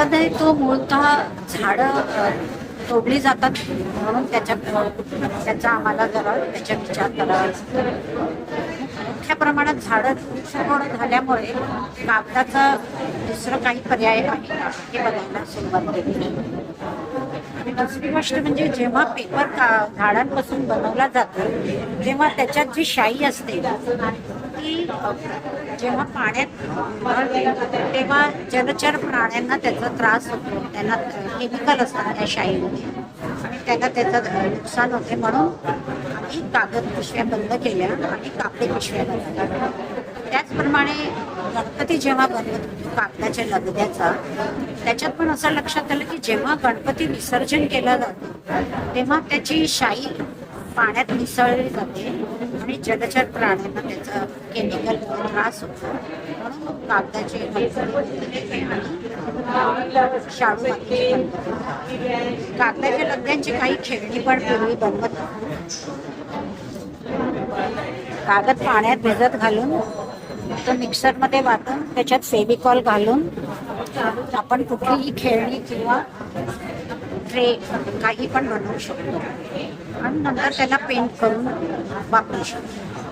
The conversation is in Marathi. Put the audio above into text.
कागद तो मूळतः झाडं तोडली जातात म्हणून त्याच्या त्याचा आम्हाला जरा त्याच्या विचार करावा लागतो मोठ्या प्रमाणात झाडं वृक्षारोपण झाल्यामुळे कागदाचा दुसरं काही पर्याय आहे का हे बघायला सुरुवात केली. दुसरी गोष्ट म्हणजे जेव्हा पेपर का झाडांपासून बनवला जातो तेव्हा त्याच्यात जी शाई असते ती जेव्हा पाण्यात तेव्हा जलचर प्राण्यांना त्याचा त्रास होतो. त्यांना केमिकल असतात त्या शाईमध्ये. आणि त्यांना त्याचं नुकसान होते म्हणून आम्ही कागद पिशव्या बंद केल्या आणि कापडी पिशव्या बनवल्या. त्याचप्रमाणे गणपती जेव्हा बनवत होतो कागदाच्या लगद्याचा त्याच्यात पण असं लक्षात आलं की जेव्हा गणपती विसर्जन केलं जातं तेव्हा त्याची शाई पाण्यात मिसळली जाते आणि जलचर प्राण्यांना त्याचा केमिकल त्रास होतो. म्हणून कागदाचे शाळू कागदाच्या लगद्यांची काही खेळणी पण पूर्वी बनवत कागद पाण्यात भिजत घालून तो मिक्सरमध्ये वाटून त्याच्यात फेविकॉल घालून आपण कुठलीही खेळणी किंवा ट्रे काही पण बनवू शकतो. आणि नंतर त्याला पेंट करून वापरू शकतो.